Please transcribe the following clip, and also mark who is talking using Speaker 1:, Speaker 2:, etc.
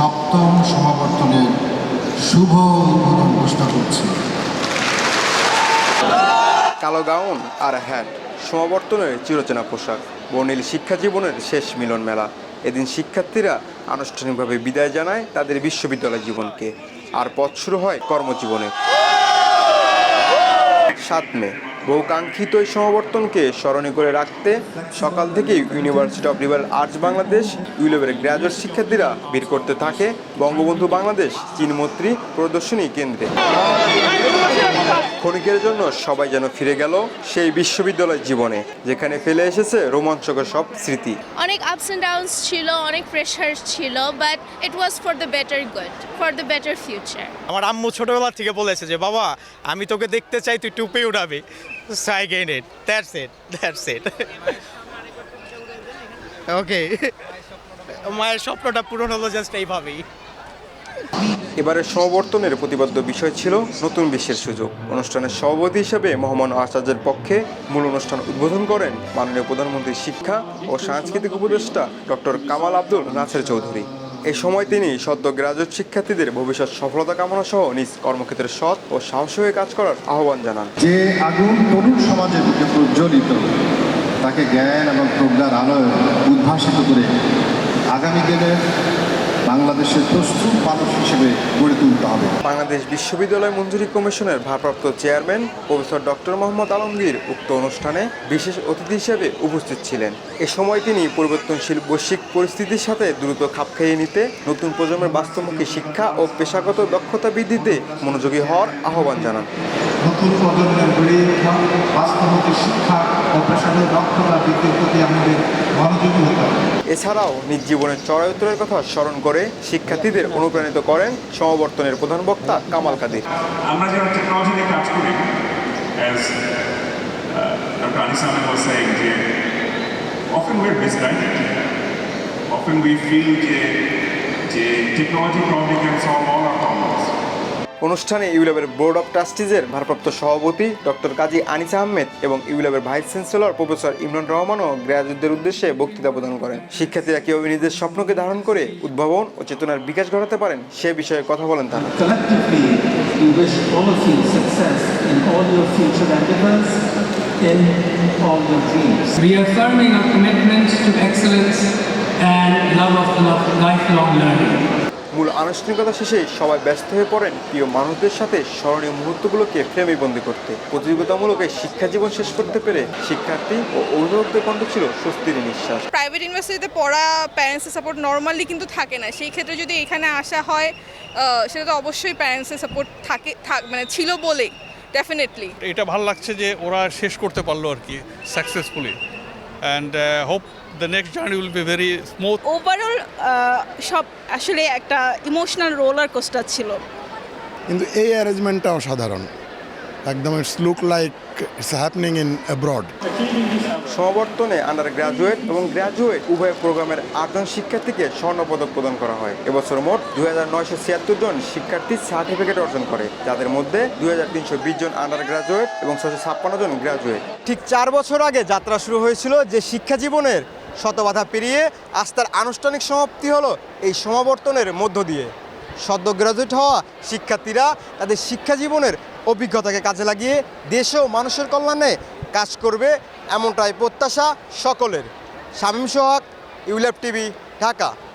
Speaker 1: সপ্তম সমাবর্তনের শুভ উদ্বোধন ঘোষণা করছি
Speaker 2: কালো গাউন আর হ্যাট সমাবর্তনের চিরচেনা পোশাক বর্ণিল শিক্ষা জীবনের শেষ মিলন মেলা এদিন শিক্ষার্থীরা আনুষ্ঠানিকভাবে বিদায় জানায় তাদের বিশ্ববিদ্যালয় জীবনকে আর পথ শুরু হয় কর্মজীবনে সাত মে বহুকাঙ্ক্ষিত এই সমাবর্তনকে স্মরণীয় করে রাখতে সকাল থেকে ইউনিভার্সিটি অফ রিভার আর্টস বাংলাদেশ ইউলেভের গ্র্যাজুয়েট শিক্ষার্থীরা ভিড় করতে থাকে বঙ্গবন্ধু বাংলাদেশ চীনমত্রী প্রদর্শনী কেন্দ্রে ক্ষণিকের জন্য সবাই যেন ফিরে গেল সেই বিশ্ববিদ্যালয় জীবনে যেখানে ফেলে এসেছে রোমাঞ্চকর সব স্মৃতি
Speaker 3: অনেক আপস অ্যান্ড ডাউনস ছিল অনেক প্রেশার ছিল but it was for the better good for the better future
Speaker 4: আমার আম্মু ছোটবেলা থেকে বলেছে যে বাবা আমি তোকে দেখতে চাই তুই টুপি উড়াবি সাইকেন্ড এড that's it that's it okay মায়ের স্বপ্নটা পূরণ হলো জাস্ট এইভাবেই
Speaker 2: এবারে সমাবর্তনের প্রতিবাদ্য বিষয় ছিল নতুন বিশ্বের সুযোগ অনুষ্ঠানের সভাপতি হিসেবে মহামান আচার্যের পক্ষে মূল অনুষ্ঠান উদ্বোধন করেন মাননীয় প্রধানমন্ত্রীর শিক্ষা ও সাংস্কৃতিক উপদেষ্টা ডক্টর কামাল আব্দুল নাসের চৌধুরী এ সময় তিনি সদ্য গ্রাজুয়েট শিক্ষার্থীদের ভবিষ্যৎ সফলতা কামনা সহ নিজ কর্মক্ষেত্রে সৎ ও সাহস হয়ে কাজ করার আহ্বান জানান
Speaker 1: যে আগুন তরুণ সমাজের বুকে প্রজ্বলিত তাকে জ্ঞান এবং প্রজ্ঞার আলোয় উদ্ভাসিত করে আগামী দিনের বাংলাদেশের প্রস্তুত মানুষ হিসেবে গড়ে তুলতে হবে
Speaker 2: বাংলাদেশ বিশ্ববিদ্যালয় মঞ্জুরি কমিশনের ভারপ্রাপ্ত chairman professor doctor Mohammad Alamgir উক্ত অনুষ্ঠানে বিশেষ অতিথি হিসেবে উপস্থিত ছিলেন এ সময় তিনি পরিবর্তনশীল বৈশ্বিক পরিস্থিতির সাথে দ্রুত খাপ খাইয়ে নিতে নতুন প্রজন্মের বাস্তবমুখী শিক্ষা ও পেশাগত দক্ষতা বৃদ্ধিতে মনোযোগী হওয়ার আহ্বান জানান
Speaker 1: নতুন প্রজন্মের ওঠা বাস্তবমুখী শিক্ষা ও পেশাগত দক্ষতা বৃদ্ধির প্রতি আমাদের মনোযোগী হতে
Speaker 2: এছাড়াও নিজ জীবনের চড়াই উত্তরের কথা স্মরণ করে শিক্ষার্থীদের অনুপ্রাণিত করেন সমাবর্তনের প্রধান বক্তা কামাল কাদির
Speaker 5: আমরা যারা টেকনোলজি নিয়ে কাজ করি uh, যে often we're we feel যে technology probably can solve
Speaker 2: অনুষ্ঠানে ইউলাবের বোর্ড অব ট্রাস্টিজের ভারপ্রাপ্ত সভাপতি ডক্টর কাজী আনিস আহমেদ এবং ইউলাবের ভাইস চ্যান্সেলর প্রফেসর ইমরান রহমানও গ্রাজুয়েটদের উদ্দেশ্যে বক্তৃতা প্রদান করেন শিক্ষার্থীরা কীভাবে নিজের স্বপ্নকে ধারণ করে উদ্ভাবন ও চেতনার বিকাশ ঘটাতে পারেন সে বিষয়ে কথা বলেন
Speaker 6: তারা and love of lifelong learning.
Speaker 2: মূল আনুষ্ঠানিকতা শেষে সবাই ব্যস্ত হয়ে পড়েন প্রিয় মানুষদের সাথে স্মরণীয় মুহূর্তগুলোকে ফ্রেমে বন্দি করতে প্রতিযোগিতামূলক এই শিক্ষা জীবন শেষ করতে পেরে শিক্ষার্থী ও অভিভাবকদের কণ্ঠ ছিল স্বস্তির নিঃশ্বাস
Speaker 7: প্রাইভেট ইউনিভার্সিটিতে পড়া প্যারেন্টসের সাপোর্ট নর্মালি কিন্তু থাকে না সেই ক্ষেত্রে যদি এখানে আসা হয় সেটা তো অবশ্যই প্যারেন্টসের সাপোর্ট থাকে থাক মানে ছিল বলেই ডেফিনেটলি
Speaker 8: এটা ভালো লাগছে যে ওরা শেষ করতে পারলো আর কি successfully and hope the next next journey will be very
Speaker 9: overall uh, সব আসলে একটা ইমোশনাল রোলার কোস্টার ছিল
Speaker 10: কিন্তু এই অ্যারেঞ্জমেন্টটা অসাধারণ একদম it's look like it's happening in abroad
Speaker 2: সমাবর্তনে আন্ডার গ্রাজুয়েট এবং গ্রাজুয়েট উভয় প্রোগ্রামের আটজন শিক্ষার্থীকে স্বর্ণ পদক প্রদান করা হয় এবছর মোট দুই হাজার নয়শো ছিয়াত্তর জন শিক্ষার্থী সার্টিফিকেট অর্জন করে যাদের মধ্যে দুই হাজার তিনশো বিশ জন আন্ডার গ্রাজুয়েট এবং ছশো ছাপ্পান্ন জন গ্রাজুয়েট ঠিক চার বছর আগে যাত্রা শুরু হয়েছিল যে শিক্ষা জীবনের শতবাধা পেরিয়ে আস্থার আনুষ্ঠানিক সমাপ্তি হলো এই সমাবর্তনের মধ্য দিয়ে সদ্য গ্রাজুয়েট হওয়া শিক্ষার্থীরা তাদের শিক্ষা জীবনের অভিজ্ঞতাকে কাজে লাগিয়ে দেশ ও মানুষের কল্যাণে কাজ করবে এমনটাই প্রত্যাশা সকলের শামীম সোহাগ ইউল্যাব টিভি ঢাকা